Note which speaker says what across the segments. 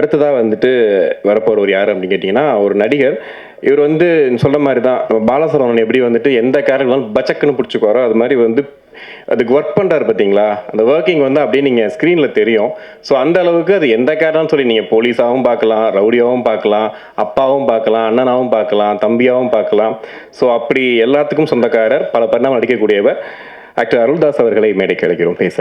Speaker 1: அடுத்ததாக வந்துட்டு வரப்போறவர் யார் அப்படின்னு கேட்டிங்கன்னா ஒரு நடிகர். இவர் வந்து சொல்ற மாதிரி தான் பாலசரவணன் எப்படி வந்துட்டு எந்த கேரக்டர் பச்சக்குன்னு பிடிச்சிக்குவாரோ அது மாதிரி வந்து அதுக்கு ஒர்க் பண்ணுறாரு பார்த்தீங்களா? அந்த ஒர்க்கிங் வந்து அப்படியே நீங்கள் ஸ்க்ரீனில் தெரியும். ஸோ அந்த அளவுக்கு அது எந்த கேரக்டர்னு சொல்லி நீங்கள் போலீஸாகவும் பார்க்கலாம் ரவுடியாகவும் பார்க்கலாம் அப்பாவும் பார்க்கலாம் அண்ணனாகவும் பார்க்கலாம் தம்பியாகவும் பார்க்கலாம். ஸோ அப்படி எல்லாத்துக்கும் சொந்தக்காரர் பல பரிணாமம் நடிக்கக்கூடியவர் ஆக்டர் அருள்தாஸ் அவர்களை மேடைக்கு அழைக்கிறோம். பேச.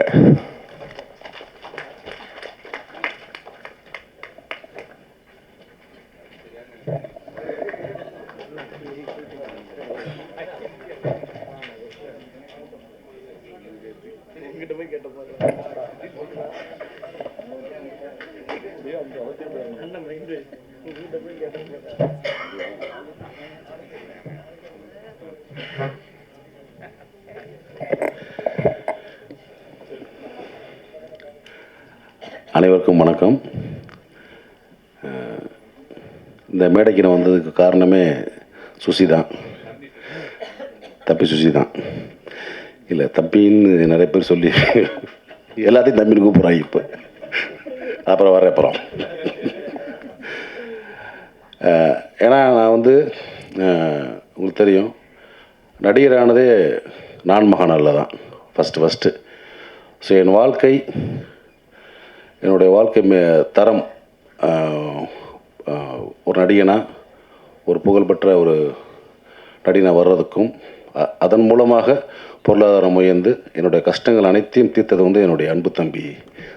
Speaker 2: அனைவருக்கும் வணக்கம். இந்த மேடைக்கு நான் வந்ததுக்கு காரணமே சுசி தான் தப்பி சுசி தான் இல்லை தப்பின்னு நிறைய பேர் சொல்லி எல்லாத்தையும் தம்பின்னு கூப்பிட்றாங்க இப்போ. அப்புறம் வர அப்புறம். ஏன்னா நான் வந்து உங்களுக்கு தெரியும் நடிகரானதே நான் மகானால தான். ஃபஸ்ட்டு ஃபஸ்ட்டு ஸோ என் வாழ்க்கை என்னுடைய வாழ்க்கை மே தரம் ஒரு நடிகனாக ஒரு புகழ்பெற்ற ஒரு நடிகனாக வர்றதுக்கும் அதன் மூலமாக பொருளாதாரம் உயர்ந்து என்னுடைய கஷ்டங்கள் அனைத்தையும் தீர்த்தது வந்து என்னுடைய அன்பு தம்பி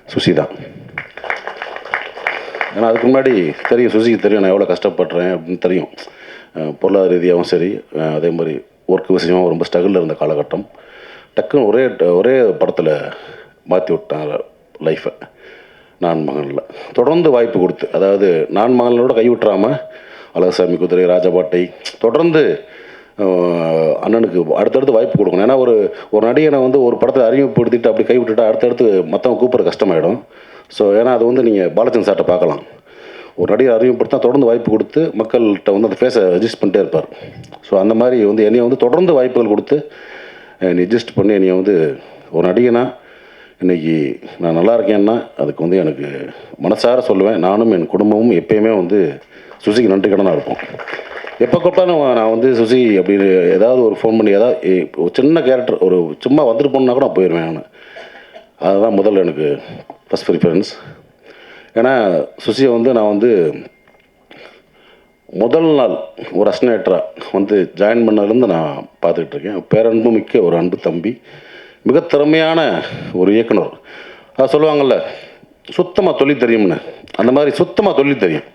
Speaker 2: சுசி தான் ஏன்னா அதுக்கு முன்னாடி தெரியும் சுசிக்கு தெரியும் நான் எவ்வளோ கஷ்டப்படுறேன் அப்படின்னு தெரியும். பொருளாதார ரீதியாகவும் சரி அதே மாதிரி ஒர்க் விஷயமாகவும் ரொம்ப ஸ்ட்ரகிளில் இருந்த காலகட்டம். டக்குன்னு ஒரே ஒரே படத்தில் மாற்றி விட்டாங்க லைஃப்பை நான் மகனில். தொடர்ந்து வாய்ப்பு கொடுத்து அதாவது நான் மகனோட கை விட்டுறாமல் அழகசாமி குதிரை ராஜபாட்டை தொடர்ந்து அண்ணனுக்கு அடுத்தடுத்து வாய்ப்பு கொடுக்கணும். ஏன்னா ஒரு ஒரு நடிகனை வந்து ஒரு படத்தை அறிமுகப்படுத்திட்டு அப்படி கைவிட்டுட்டா அடுத்தடுத்து மற்றவங்க கூப்பிட்ற கஷ்டமாயிடும். ஸோ ஏன்னா அது வந்து நீங்கள் பாலச்சந்திர சார்ட்ட பார்க்கலாம். ஒரு நடிகர் அறிமுகப்படுத்தா தொடர்ந்து வாய்ப்பு கொடுத்து மக்கள்கிட்ட வந்து அந்த ஃபேஸை அட்ஜஸ்ட் பண்ணிட்டே இருப்பார். ஸோ அந்த மாதிரி வந்து என்னையை வந்து தொடர்ந்து வாய்ப்புகள் கொடுத்து என்னை அட்ஜஸ்ட் பண்ணி என்னைய வந்து ஒரு நடிகனா இன்னைக்கு நான் நல்லா இருக்கேன்னா அதுக்கு வந்து எனக்கு மனசார சொல்லுவேன். நானும் என் குடும்பமும் எப்பயுமே வந்து சுசிக்கு நன்றி கடனாக இருப்போம். எப்போ கூப்பிட்டாலும் நான் வந்து சுசி அப்படின்னு ஏதாவது ஒரு ஃபோன் பண்ணி ஏதாவது ஒரு சின்ன கேரக்டர் ஒரு சும்மா வந்துட்டு போனால் கூட நான் போயிடுவேன் நான். அதுதான் முதல்ல எனக்கு ஃபஸ்ட் ப்ரிஃபரன்ஸ் ஏன்னா சுசியை வந்து நான் வந்து முதல் நாள் ஒரு அஸ்னேட்டராக வந்து ஜாயின் பண்ணதுலேருந்து நான் பார்த்துக்கிட்டு இருக்கேன் பேரன்பு மிக்க ஒரு அன்பு தம்பி மிக திறமையான ஒரு இயக்குனர். அது சொல்லுவாங்கள்ல சுத்தமாக தொழில் தெரியும்னு. அந்த மாதிரி சுத்தமாக தொழில் தெரியும்.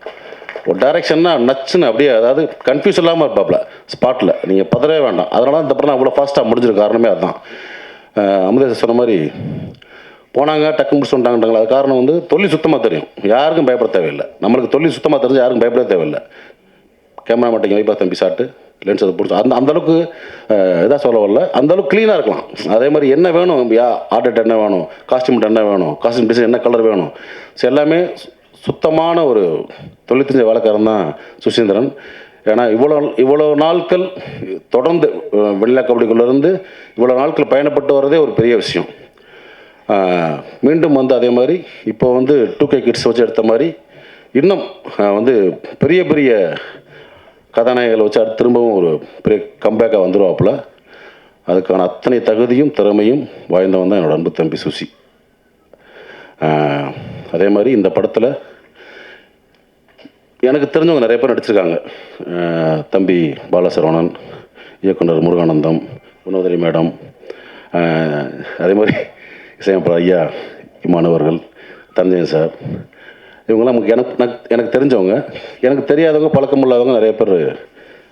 Speaker 2: ஒரு டைரக்ஷன்னா நச்சுன்னு அப்படியே அதாவது கன்ஃபியூஸ் இல்லாமல் இருப்பாப்ல ஸ்பாட்டில் நீங்கள் பதறவே வேண்டாம். அதனால தான் இந்த படம் அவ்வளோ ஃபாஸ்ட்டாக முடிஞ்சிருக்க காரணமே அதுதான் அமிர்தேசன் சொன்ன மாதிரி போனாங்க டக்கு முடிச்சு வந்துட்டாங்கட்டாங்களா அது காரணம் வந்து தொழில் சுத்தமாக தெரியும். யாருக்கும் பயப்பட தேவையில்லை. நம்மளுக்கு தொழில் சுத்தமாக தெரிஞ்சு யாருக்கும் பயப்பட தேவையில்லை. கேமரா மாட்டிங்க வைப்பா தம்பி சாட்டு லென்ஸ் அதை பிடிச்சி. அந்த அந்த அளவுக்கு இதாக சொல்ல வரல. அந்தளவுக்கு க்ளீனாக இருக்கலாம். அதே மாதிரி என்ன வேணும்? யா ஆர்டர் என்ன வேணும்? காஸ்டியூம் என்ன வேணும்? காஸ்டியூம் டிசைன் என்ன கலர் வேணும்? ஸோ எல்லாமே சுத்தமான ஒரு தொழில் தெரிஞ்ச வேலைக்காரன் தான் சுசீந்திரன். ஏன்னா இவ்வளோ இவ்வளோ நாட்கள் தொடர்ந்து அஹ், கபடிக்குள்ளேருந்து இவ்வளோ நாட்கள் பயணப்பட்டு வர்றதே ஒரு பெரிய விஷயம். மீண்டும் வந்து அதே மாதிரி இப்போ வந்து டூ கே கிட்ஸ் வச்சு எடுத்த மாதிரி இன்னும் வந்து பெரிய பெரிய கதாநாயகங்களை வச்சு அடுத்து திரும்பவும் ஒரு பெரிய கம்பேக்காக வந்துடுவாப்புல அதுக்கான அத்தனை தகுதியும் திறமையும் வாய்ந்தவன் தான் என்னோடய அன்பு தம்பி சுசி. அதே மாதிரி இந்த படத்தில் எனக்கு தெரிஞ்சவங்க நிறைய பேர் நடிச்சிருக்காங்க. தம்பி பாலசரவணன் இயக்குனர் முருகானந்தம் குணோதரி மேடம் அதே மாதிரி இசையமைப்பாளர் ஐயா இமானவர்கள் தந்தையன் சார் இவங்கெல்லாம் நமக்கு எனக்கு எனக்கு- எனக்கு தெரிஞ்சவங்க. எனக்கு தெரியாதவங்க பழக்கம் இல்லாதவங்க நிறைய பேர்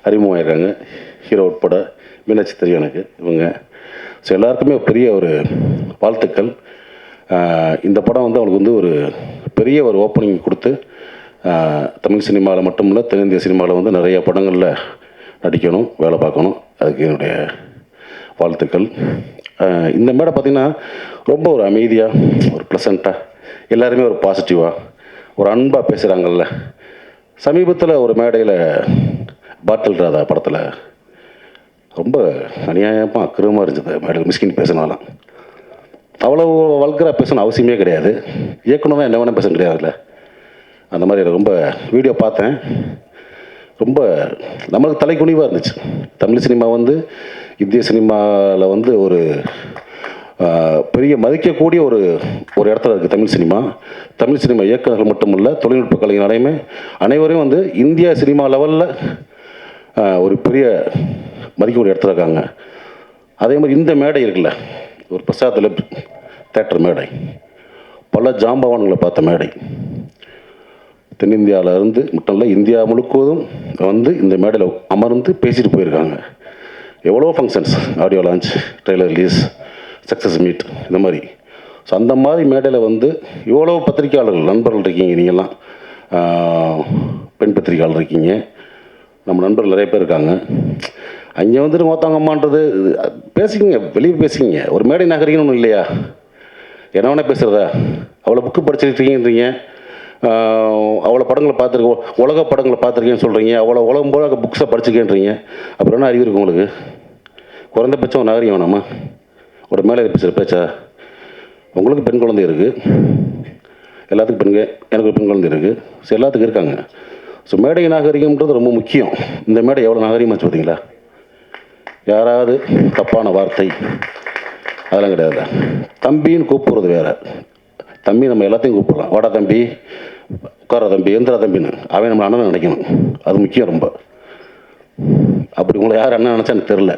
Speaker 2: அறிமுகமாயிருக்காங்க. ஹீரோ உட்பட மீனாட்சி தெரியும் எனக்கு இவங்க. ஸோ எல்லாருக்குமே பெரிய ஒரு வாழ்த்துக்கள். இந்த படம் வந்து அவங்களுக்கு வந்து ஒரு பெரிய ஒரு ஓப்பனிங் கொடுத்து தமிழ் சினிமாவில் மட்டும் இல்லை தென்னிந்திய சினிமாவில் வந்து நிறைய படங்களில் நடிக்கணும் வேலை பார்க்கணும். அதுக்கு என்னுடைய வாழ்த்துக்கள். இந்த மேடை பார்த்திங்கன்னா ரொம்ப ஒரு அமைதியாக ஒரு ப்ளசண்ட்டாக எல்லாருமே ஒரு பாசிட்டிவாக ஒரு அன்பாக பேசுகிறாங்கல்ல சமீபத்தில் ஒரு மேடையில் பாட்டில் ராதா படத்தில் ரொம்ப அநியாயமாக அக்கிரமாக இருந்தது மேடையில் மிஸ்கின் பேசினாலாம் அவ்வளோ வல்கராக பேசணும் அவசியமே கிடையாது. இயக்குனர் என்ன வேணால் பேச கிடையாதுல்ல அந்த மாதிரி ரொம்ப வீடியோ பார்த்தேன். ரொம்ப நம்மளுக்கு தலைக்குனிவாக இருந்துச்சு. தமிழ் சினிமா வந்து இந்திய சினிமாவில் வந்து ஒரு பெரிய மதிக்கக்கூடிய ஒரு ஒரு இடத்துல இருக்குது தமிழ் சினிமா. தமிழ் சினிமா இயக்குநர்கள் மட்டுமல்ல தொழில்நுட்ப கலைஞர் அனைவரையும் வந்து இந்தியா சினிமா லெவலில் ஒரு பெரிய மதிக்கக்கூடிய இடத்துல இருக்காங்க. அதே மாதிரி இந்த மேடை இருக்குல்ல ஒரு பிரசாத்தில் தேட்டர் மேடை. பல ஜாம்பவான்களை பார்த்த மேடை. தென்னிந்தியாவிலேருந்து மட்டும் இல்லை இந்தியா முழுக்குவதும் வந்து இந்த மேடையில் அமர்ந்து பேசிட்டு போயிருக்காங்க. எவ்வளோ functions audio launch trailer release success meet இந்த மாதிரி. ஸோ அந்த மாதிரி மேடையில் வந்து இவ்வளோ பத்திரிக்கையாளர்கள் நண்பர்கள் இருக்கீங்க நீங்கள்லாம் பெண் பத்திரிகையாளர் இருக்கீங்க. நம்ம நண்பர்கள் நிறைய பேர் இருக்காங்க. அங்கே வந்துட்டு மொத்தவங்கம்மான்றது பேசிக்கிங்க வெளியே பேசிக்கிங்க. ஒரு மேடை நகரிங்கன்னு ஒன்றும் இல்லையா? என்ன வேணால் பேசுகிறதா அவ்வளோ புக்கு படிச்சிருக்கீங்கன்றீங்க அவ்வளோ படங்களை பார்த்துருக்கோம் உலக படங்களை பார்த்துருக்கேன்னு சொல்கிறீங்க அவ்வளோ உலகம் போல புக்ஸை படிச்சுக்கேன்றீங்க. அப்புறம் என்ன அறிவு இருக்கு உங்களுக்கு? குறைந்தபட்சம் நாகரிகம் வேணாமா? ஒரு மேலே பேசுகிற பேச்சா? உங்களுக்கு பெண் குழந்தை இருக்குது எல்லாத்துக்கும் பெண்கள் எனக்கு ஒரு பெண் குழந்தை இருக்குது ஸோ எல்லாத்துக்கும் இருக்காங்க. ஸோ மேடை நாகரிகம்ன்றது ரொம்ப முக்கியம். இந்த மேடை எவ்வளோ நாகரிகமாச்சு பார்த்தீங்களா? யாராவது தப்பான வார்த்தை. அதெல்லாம் கிடையாது. தம்பின்னு கூப்பிட்றது வேறு. தம்பி நம்ம எல்லாத்தையும் கூப்பிடலாம். வாடா தம்பி. உட்கார தம்பி. எந்திரா தம்பின்னு. அவன் நம்ம அண்ணன் நினைக்கணும். அது முக்கியம் ரொம்ப. அப்படி உங்களை யார் அண்ணன் நினச்சா எனக்கு தெரில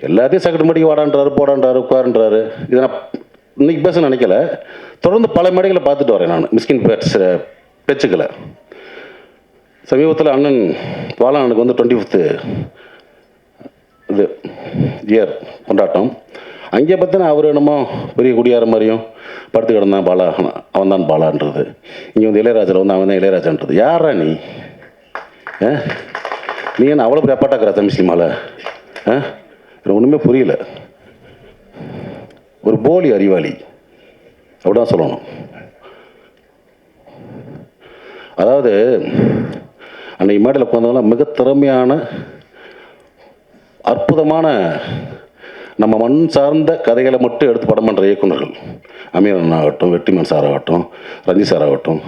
Speaker 2: எல்லாத்தையும் சக்கட்டு மடிக்கு வாடான்றாரு போடான்றாரு உட்காருன்றாரு. இதை நான் இன்னைக்கு பேச நினைக்கல. தொடர்ந்து பல மேடைகளை பார்த்துட்டு வரேன் நான் மிஸ்கின் பேட்ஸ் பேச்சுக்களை. சமீபத்தில் அண்ணன் பாலானுக்கு வந்து டுவெண்ட்டி ஃபிஃப்த்து இது இயர் கொண்டாட்டம். அங்கே பார்த்தினா அவர் என்னமோ பெரிய குடியார மாதிரியும் படுத்து கிடந்தான் பாலா அவன் தான் பாலான்றது. இங்கே வந்து இளையராஜில் வந்து அவன் தான் இளையராஜான்றது. யாரா நீ? ஆ? நீ என்ன அவ்வளோ பெரிய அப்பாட்டாக்குற தமிழ் சினிமாவில் ஆ? எனக்கு ஒன்றுமே புரியல. ஒரு போலி அறிவாளி. அப்படிதான் சொல்லணும். அதாவது அன்னைக்கு மேடையில் உட்காந்தவங்களாம் மிக திறமையான அற்புதமான நம்ம மண் சார்ந்த கதைகளை மட்டும் எடுத்து படம் பண்ணுற இயக்குனர்கள் அமீரன் ஆகட்டும் வெற்றிமன் சார் ஆகட்டும் ரஞ்சி சார் ஆகட்டும்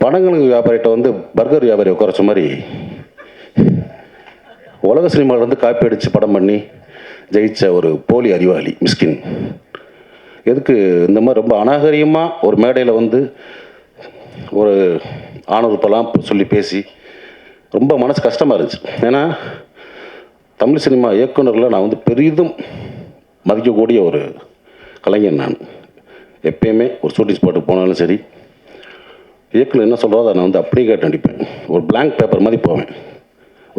Speaker 2: படங்களுக்கு வியாபாரிகிட்ட வந்து பர்கர் வியாபாரி குறைச்ச மாதிரி உலக சினிமாவிலேருந்து காப்பி அடித்து படம் பண்ணி ஜெயித்த ஒரு போலி அறிவாளி மிஸ்கின். எதுக்கு இந்த மாதிரி ரொம்ப அநாகரிகமாக ஒரு மேடையில் வந்து ஒரு ஆணுறுப்பெல்லாம் சொல்லி பேசி ரொம்ப மனசு கஷ்டமாக இருந்துச்சு. ஏன்னா தமிழ் சினிமா இயக்குனரில் நான் வந்து பெரிதும் மதிக்கக்கூடிய ஒரு கலைஞன் நான். எப்பயுமே ஒரு ஷூட்டிங் ஸ்பாட்டுக்கு போனாலும் சரி இயக்குனர் என்ன சொல்கிறதோ அதை நான் வந்து அப்படியே கேட்டு நடிப்பேன். ஒரு பிளாங்க் பேப்பர் மாதிரி போவேன்.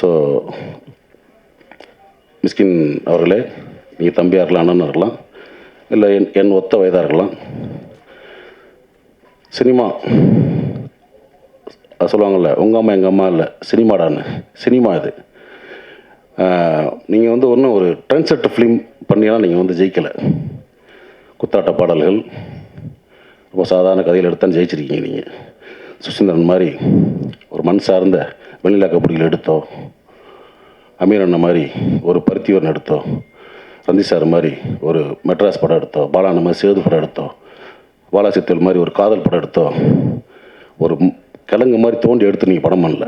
Speaker 2: ஸோ மிஸ்கின் அவர்களே நீங்கள் தம்பியாக இருக்கலாம் அண்ணன் இருக்கலாம் இல்லை என் என் ஒத்த வயதாக இருக்கலாம் சினிமா சொல்லுவாங்கள்ல உங்கள் அம்மா எங்கள் அம்மா இல்லை சினிமாடான்னு. சினிமா இது. நீங்கள் வந்து ஒன்றும் ஒரு ட்ரெண்ட் செட் ஃபிலிம் பண்ணியெல்லாம் நீங்கள் வந்து ஜெயிக்கலை. குத்தாட்ட பாடல்கள் ரொம்ப சாதாரண கதையில் எடுத்தான்னு ஜெயிச்சிருக்கீங்க நீங்கள் சுசீந்திரன் மாதிரி ஒரு மண் சார்ந்த வெண்ணிலா கபடிகள் எடுத்தோம். அமீர் அண்ணன் மாதிரி ஒரு பருத்திவரன் எடுத்தோம். ரந்தி சார் மாதிரி ஒரு மெட்ராஸ் படம் எடுத்தோம். பாலான மாதிரி சேது படம் எடுத்தோம். பாலாசித்தல் மாதிரி ஒரு காதல் படம் எடுத்தோம். ஒரு கிழங்கு மாதிரி தோண்டி எடுத்து நீங்கள் படம் பண்ணல.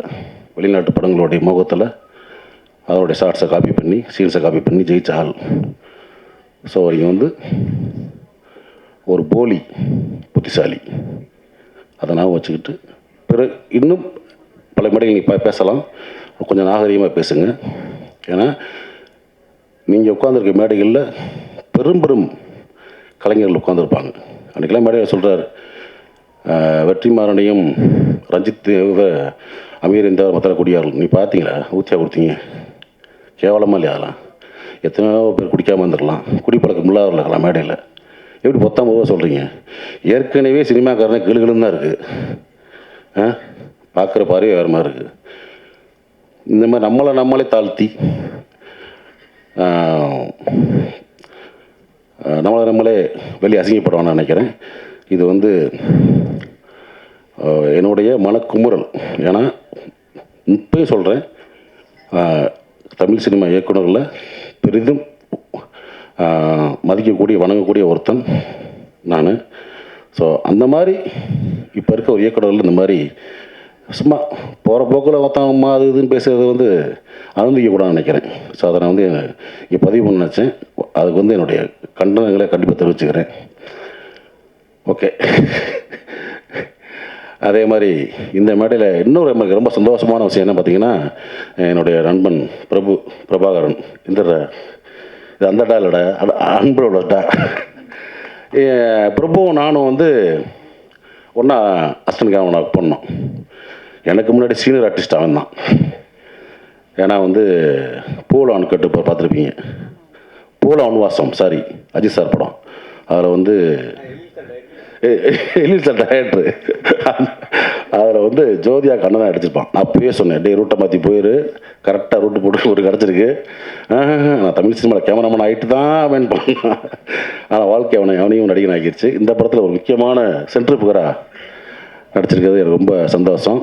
Speaker 2: வெளிநாட்டு படங்களுடைய முகத்தில் அதனுடைய ஷார்ட்ஸை காப்பி பண்ணி சீன்ஸை காப்பி பண்ணி ஜெயிச்ச ஆள். ஸோ நீங்கள் வந்து ஒரு போலி புத்திசாலி. அதை நான் வச்சுக்கிட்டு. பிற இன்னும் பல மேடைகள் நீங்கள் பேசலாம். கொஞ்சம் நாகரிகமாக பேசுங்க. ஏன்னா நீங்கள் உட்காந்துருக்க மேடைகளில் பெரும் பெரும் கலைஞர்கள் உட்காந்துருப்பாங்க அன்றைக்கெல்லாம் மேடையில் சொல்கிறார் வெற்றிமாறனையும் ரஞ்சித் அமீர் இந்த மத்திர குடியார்கள் நீ பார்த்தீங்களா? ஊத்தியாக கொடுத்தீங்க. கேவலமாக இல்லையா அதெல்லாம்? எத்தனையோ பேர் குடிக்காமல் வந்துடலாம் குடிப்பழக்கம் இல்லாதவர்கள் இருக்கலாம் மேடையில். எப்படி பத்தாம் பொதுவாக சொல்கிறீங்க ஏற்கனவே சினிமாக்காரனை கிளுகிளுன்னு தான் இருக்குது ஆ? பார்க்குற பார்வை வேறு மாதிரி இருக்குது இந்த மாதிரி நம்மளை நம்மளே தாழ்த்தி நம்மளை நம்மளே வெளியே அசிங்கப்படுவான்னு நினைக்கிறேன். இது வந்து என்னுடைய மனக்குமுறல். ஏன்னா இப்பயும் சொல்கிறேன் தமிழ் சினிமா இயக்குநர்களில் பெரிதும் மதிக்கக்கூடிய வணங்கக்கூடிய ஒருத்தன் நான். ஸோ அந்த மாதிரி இப்போ இருக்க ஒரு இயக்குனரில் இந்த மாதிரி சும்மா போகிற போக்கில் ஒருத்தன் அது இதுன்னு பேசுகிறது வந்து அனுமதிக்கக்கூடாதுன்னு நினைக்கிறேன். ஸோ அதை நான் வந்து இங்கே பதிவு பண்ண நினச்சேன். அதுக்கு வந்து என்னுடைய கண்டனங்களை கண்டிப்பாக தெரிவிச்சுக்கிறேன். ஓகே அதே மாதிரி இந்த மேடையில் இன்னொரு எனக்கு ரொம்ப சந்தோஷமான விஷயம் என்ன பார்த்தீங்கன்னா என்னுடைய நண்பன் பிரபு பிரபாகரன் இந்த இது அந்த டா இல்லைடா அது அன்போட டா. பிரபுவும் நானும் வந்து ஒன்றா அஸ்டன் கேமரா ஒர்க் பண்ணோம் எனக்கு முன்னாடி சீனியர் ஆர்டிஸ்ட் அவன் தான் ஏன்னா வந்து பூலான் கட்டு இப்போ பார்த்துருப்பீங்க. பூலா அன்வாசம் சாரி அஜித் சார் படம். அதில் வந்து எலிசா டயட்ரு அதில் வந்து ஜோதியா கண்ணன் அடிச்சிருப்பான் நான் அப்பயே சொன்னேன் டே ரூட்டை மாற்றி போயிரு. கரெக்டாக ரூட்டு போட்டு ஒரு கிடச்சிருக்கு நான் தமிழ் சினிமாவில் கேமராமேன் ஆகிட்டு தான் அவன் பண்ணான். ஆனால் வாழ்க்கை அவனை அவனையும் நடிகன் ஆகிடுச்சு இந்த படத்தில் ஒரு முக்கியமான சென்ட்ரு புகரா நடிச்சிருக்கிறது எனக்கு ரொம்ப சந்தோஷம்.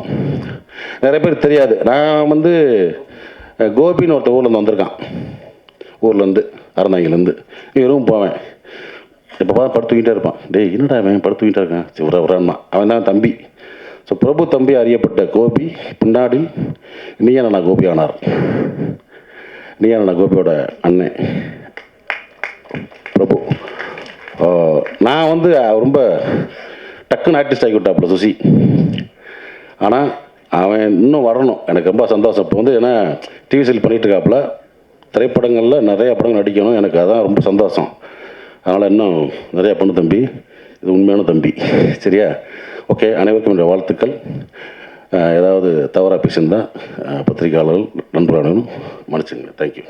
Speaker 2: நிறைய பேர் தெரியாது. நான் வந்து கோபின்னு ஒருத்தர் ஊர்லேருந்து வந்திருக்கான். ஊர்லேருந்து அறந்தாங்கிலேருந்து இவரும் போவேன் இப்போ பார்த்து படுத்து இருப்பான். டேய் என்னடா அவன் படுத்துக்கிட்டே இருக்கான்? சிவரா விட்றா அவன் தான் தம்பி. ஸோ பிரபு தம்பி அறியப்பட்ட கோபி பின்னாடி நீயானா கோபி ஆனார் நீயானா கோபியோட அண்ணன் பிரபு. நான் வந்து ரொம்ப டக்குன்னு ஆர்டிஸ்ட் ஆகி விட்டாப்புல சுசி. ஆனால் அவன் இன்னும் வரணும். எனக்கு ரொம்ப சந்தோஷம். இப்போ வந்து ஏன்னா டிவி சீல் பண்ணிட்டு இருக்காப்புல. திரைப்படங்களில் நிறையா படங்கள் நடிக்கணும். எனக்கு அதான் ரொம்ப சந்தோஷம். அதனால் இன்னும் நிறையா பண்ணு தம்பி. இது உண்மையான தம்பி. சரியா? ஓகே அனைவருக்கும் என்னுடைய வாழ்த்துக்கள். ஏதாவது தவறாக பேசியிருந்தால் பத்திரிகையாளர்கள் நண்பர்களும் மன்னிச்சுங்க தேங்க்யூ